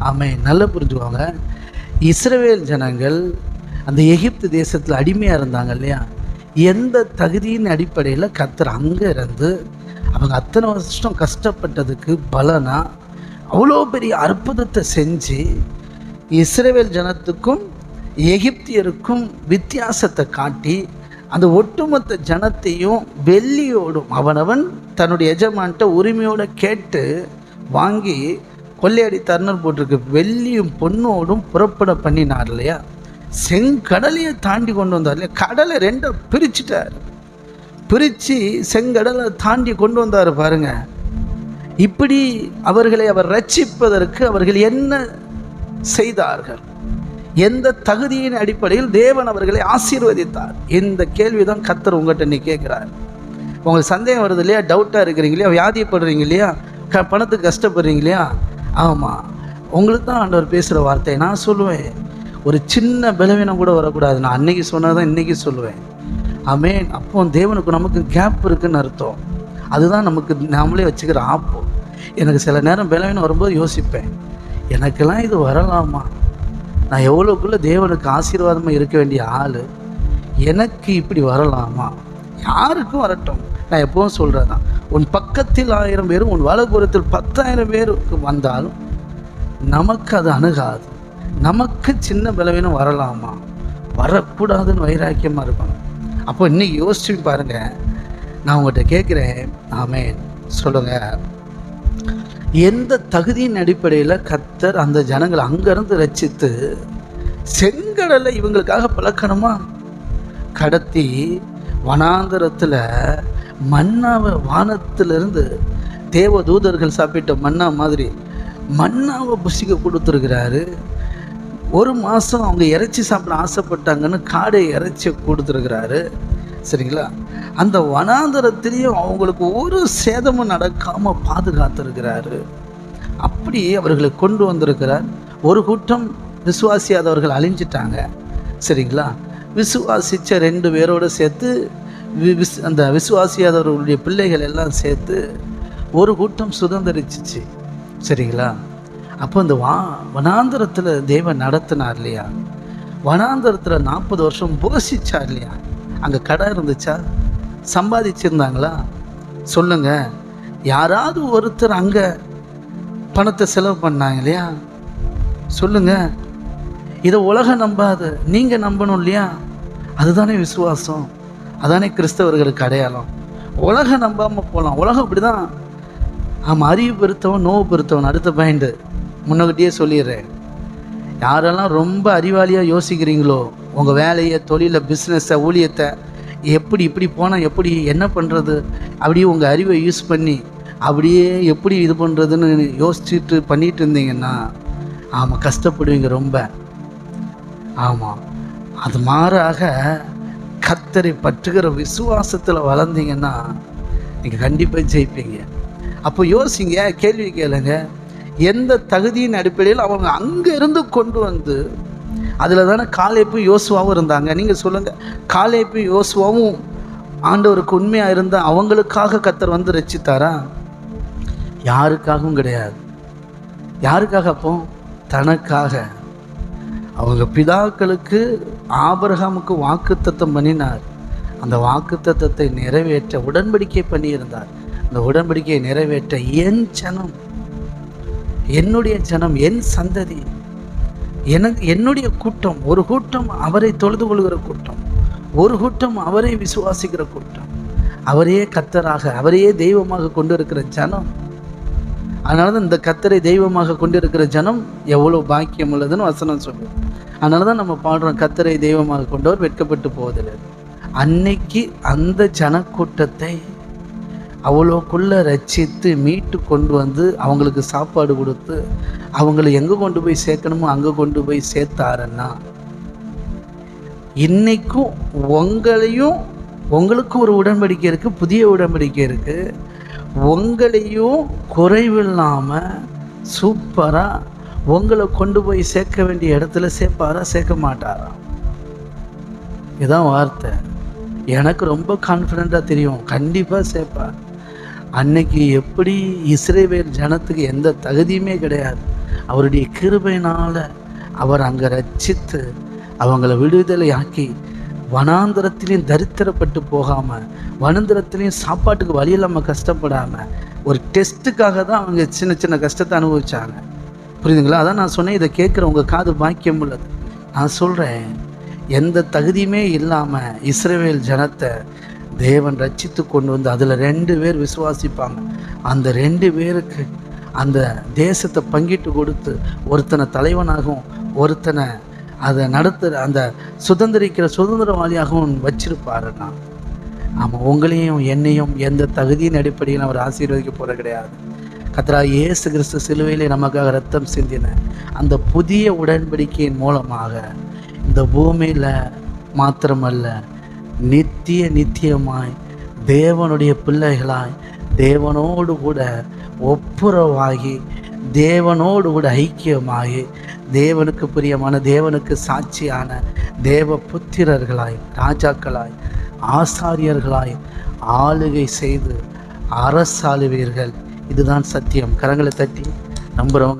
ஆமாம் நல்லா புரிஞ்சுக்கோங்க. இஸ்ரவேல் ஜனங்கள் அந்த எகிப்து தேசத்தில் அடிமையாக இருந்தாங்க இல்லையா? எந்த தகுதியின் அடிப்படையில் கத்தர் அங்கே இருந்து அவங்க அத்தனை வருஷம் கஷ்டப்பட்டதுக்கு பலனாக அவ்வளோ பெரிய அற்புதத்தை செஞ்சு இஸ்ரேவேல் ஜனத்துக்கும் எகிப்தியருக்கும் வித்தியாசத்தை காட்டி அந்த ஒட்டுமொத்த ஜனத்தையும் வெள்ளியோடும் அவனவன் தன்னுடைய எஜமான்ட்ட உரிமையோடு கேட்டு வாங்கி கொள்ளையடி போட்டிருக்கு. வெள்ளியும் பொண்ணோடும் புறப்பட பண்ணினார் இல்லையா? செங்கடலையே தாண்டி கொண்டு வந்தார் இல்லையா? கடலை ரெண்டாக பிரிச்சுட்டார். பிரித்து செங்கடலை தாண்டி கொண்டு வந்தார் பாருங்க. இப்படி அவர்களை அவர் ரட்சிப்பதற்கு அவர்கள் என்ன செய்தார்கள்? எந்த தகுதியின் அடிப்படையில் தேவன் அவர்களை ஆசீர்வதித்தார்? இந்த கேள்வி தான் கத்தர் உங்கள்கிட்ட நீ கேட்குறாரு. உங்களுக்கு சந்தேகம் வருது இல்லையா? டவுட்டாக இருக்கிறீங்க இல்லையா? வியாதிப்படுறீங்க இல்லையா? க பணத்துக்கு கஷ்டப்படுறீங்க இல்லையா? ஆமாம் உங்களுக்கு தான் ஆண்டவர் பேசுகிற வார்த்தை நான் சொல்லுவேன். ஒரு சின்ன பலவீனம் கூட வரக்கூடாது. நான் அன்னைக்கு சொன்னதான் இன்றைக்கி சொல்லுவேன். ஆமேன். அப்போ தேவனுக்கு நமக்கு கேப் இருக்குதுன்னு அர்த்தம். அதுதான் நமக்கு நாமளே வச்சுக்கிற ஆப்போ. எனக்கு சில நேரம் பலவீனம் வரும்போது யோசிப்பேன். எனக்கெல்லாம் இது வரலாமா? நான் எவ்வளோக்குள்ளே தேவனுக்கு ஆசீர்வாதமாக இருக்க வேண்டிய ஆள்? எனக்கு இப்படி வரலாமா? யாருக்கும் வரட்டும். நான் எப்பவும் சொல்கிறது தான் உன் பக்கத்தில் ஆயிரம் பேரும் உன் வலதுபுறத்தில் பத்தாயிரம் பேருக்கு வந்தாலும் நமக்கு அது அணுகாது. நமக்கு சின்ன பலவீனம் வரலாமா? வரக்கூடாதுன்னு வைராக்கியமாக இருக்கணும். அப்போ இன்னைக்கு யோசிச்சு பாருங்கள் நான் உங்கள்கிட்ட கேட்குறேன். ஆமேன். சொல்லுங்கள் எந்த தகுதியின் அடிப்படையில் கத்தர் அந்த ஜனங்களை அங்கேருந்து ரச்சித்து செங்கடலை இவங்களுக்காக பழக்கணுமா? கடத்தி வனாந்தரத்தில் மன்னாவை வானத்திலிருந்து தேவ தூதர்கள் சாப்பிட்ட மன்னா மாதிரி மன்னாவை புசிக்க கொடுத்துருக்கிறாரு. ஒரு மாதம் அவங்க இறைச்சி சாப்பிட ஆசைப்பட்டாங்கன்னு காடை இறைச்சி கொடுத்துருக்கிறாரு. சரிங்களா? அந்த வனாந்தரத்திலையும் அவங்களுக்கு ஒரு சேதமும் நடக்காமல் பாதுகாத்திருக்கிறாரு. அப்படி அவர்களை கொண்டு வந்திருக்கிறார். ஒரு கூட்டம் விசுவாசியாதவர்கள் அழிஞ்சிட்டாங்க. சரிங்களா? விசுவாசித்த ரெண்டு பேரோடு சேர்த்து வி- விஸ் அந்த விசுவாசியாதவர்களுடைய பிள்ளைகள் எல்லாம் சேர்த்து ஒரு கூட்டம் சுதந்திரிச்சிச்சு. சரிங்களா? அப்போ இந்த வா வனாந்தரத்தில் தேவன் நடத்தினார் இல்லையா? வனாந்தரத்தில் நாற்பது வருஷம் புகசிச்சார் இல்லையா? அங்கே கடை இருந்துச்சா? சம்பாதிச்சிருந்தாங்களா? சொல்லுங்க. யாராவது ஒருத்தர் அங்கே பணத்தை செலவு பண்ணாங்க இல்லையா? சொல்லுங்க. இதை உலகம் நம்பாது. நீங்கள் நம்பணும் இல்லையா? அதுதானே விசுவாசம்? அதானே கிறிஸ்தவர்களுக்கு அடையாளம். உலகம் நம்பாமல் போகலாம் உலகம் அப்படி தான் ஆமாம் அறிவு பெருத்தவன் நோவு பெருத்தவன். அடுத்த பாயிண்ட் முன்னகிட்டே சொல்லிடுறேன். யாரெல்லாம் ரொம்ப அறிவாளியாக யோசிக்கிறீங்களோ உங்கள் வேலையை தொழிலை பிஸ்னஸை ஊழியத்தை எப்படி இப்படி போனால் எப்படி என்ன பண்ணுறது அப்படியே உங்கள் அறிவை யூஸ் பண்ணி அப்படியே எப்படி இது பண்ணுறதுன்னு யோசிச்சுட்டு பண்ணிகிட்டு இருந்தீங்கன்னா ஆமாம் கஷ்டப்படுவீங்க ரொம்ப. ஆமாம் அது மாறாக கத்தரை பற்றுகிற விசுவாசத்தில் வளர்ந்தீங்கன்னா நீங்கள் கண்டிப்பாக ஜெயிப்பீங்க. அப்போ யோசிங்க கேள்வி கேளுங்க. எந்த தகுதியின் அடிப்படையில் அவங்க அங்கே இருந்து கொண்டு வந்து அதில் தானே காலேப்பு யோசுவாவும் இருந்தாங்க. நீங்கள் சொல்லுங்கள் காலேப்பு யோசுவாவும் ஆண்டவருக்கு உண்மையாக இருந்தால் அவங்களுக்காக கத்தர் வந்து ரச்சித்தாரா யாருக்காகவும் கிடையாது. யாருக்காக அப்போ? தனக்காக. அவங்க பிதாக்களுக்கு ஆபரகாமுக்கு வாக்குத்தத்தம் பண்ணினார். அந்த வாக்குத்தத்தத்தை நிறைவேற்ற உடன்படிக்கை பண்ணியிருந்தார். அந்த உடன்படிக்கையை நிறைவேற்ற என் ஜனம் என்னுடைய ஜனம் என் சந்ததி எனக்கு என்னுடைய கூட்டம் ஒரு கூட்டம் அவரை தொழுது கொள்கிற கூட்டம் ஒரு கூட்டம் அவரை விசுவாசிக்கிற கூட்டம். அவரையே கத்தராக அவரையே தெய்வமாக கொண்டு இருக்கிற ஜனம். அதனால தான் இந்த கத்தரை தெய்வமாக கொண்டிருக்கிற ஜனம் எவ்வளோ பாக்கியம் உள்ளதுன்னு வசனம் சொல்லுது. அதனால தான் நம்ம பாடுறோம் கத்தரை தெய்வமாக கொண்டவர் வெட்கப்பட்டு போவதில்லை. அன்னைக்கு அந்த ஜனக்கூட்டத்தை அவ்வளோக்குள்ள ரச்சித்து மீட்டு கொண்டு வந்து அவங்களுக்கு சாப்பாடு கொடுத்து அவங்கள எங்கே கொண்டு போய் சேர்க்கணுமோ அங்கே கொண்டு போய் சேர்த்தாருன்னா இன்னைக்கும் உங்களையும் உங்களுக்கும் ஒரு உடன்படிக்கை இருக்குது புதிய உடன்படிக்கை இருக்குது உங்களையும் குறைவில்லாமல் சூப்பராக உங்களை கொண்டு போய் சேர்க்க வேண்டிய இடத்துல சேர்ப்பாரா? சேர்க்க மாட்டாரா? இதுதான் வார்த்தை. எனக்கு ரொம்ப கான்ஃபிடெண்ட்டாக தெரியும். கண்டிப்பாக சேர்ப்பார். அன்னைக்கு எப்படி இஸ்ரேவேல் ஜனத்துக்கு எந்த தகுதியுமே கிடையாது. அவருடைய கிருபையினால் அவர் அங்கே ரச்சித்து அவங்கள விடுதலை ஆக்கி வனாந்திரத்திலையும் தரித்திரப்பட்டு போகாமல் வனாந்திரத்திலையும் சாப்பாட்டுக்கு வழி இல்லாமல் கஷ்டப்படாமல் ஒரு டெஸ்ட்டுக்காக தான் அவங்க சின்ன சின்ன கஷ்டத்தை அனுபவித்தாங்க புரியுதுங்களா? அதான் நான் சொன்னேன் இதை கேட்குற உங்கள் காது பாக்கியம் உள்ளது. நான் சொல்கிறேன் எந்த தகுதியுமே இல்லாமல் இஸ்ரேவேல் ஜனத்தை தேவன் ரட்சித்து கொண்டு வந்து அதில் ரெண்டு பேர் விசுவாசிப்பாங்க. அந்த ரெண்டு பேருக்கு அந்த தேசத்தை பங்கிட்டு கொடுத்து ஒருத்தனை தலைவனாகவும் ஒருத்தனை அதை நடத்துகிற அந்த சுதந்திரிக்கிற சுதந்திரவாளியாகவும் வச்சிருப்பாருன்னா ஆமாம் உங்களையும் என்னையும் எந்த தகுதியின் அடிப்படையில் அவர் ஆசீர்வதிக்க போகிற கிடையாது. கத்ரா இயேசு கிறிஸ்து சிலுவையிலே நமக்காக ரத்தம் சிந்தின அந்த புதிய உடன்படிக்கையின் மூலமாக இந்த பூமியில் மாத்திரமல்ல நித்திய நித்தியமாய் தேவனுடைய பிள்ளைகளாய் தேவனோடு கூட ஒப்புரவாகி தேவனோடு கூட ஐக்கியமாகி தேவனுக்கு பிரியமான தேவனுக்கு சாட்சியான தேவ புத்திரர்களாய் ராஜாக்களாய் ஆசாரியர்களாய் ஆளுகை செய்து அரசாளுவீர்கள். இதுதான் சத்தியம். கரங்களை தட்டி நம்புகிறவங்க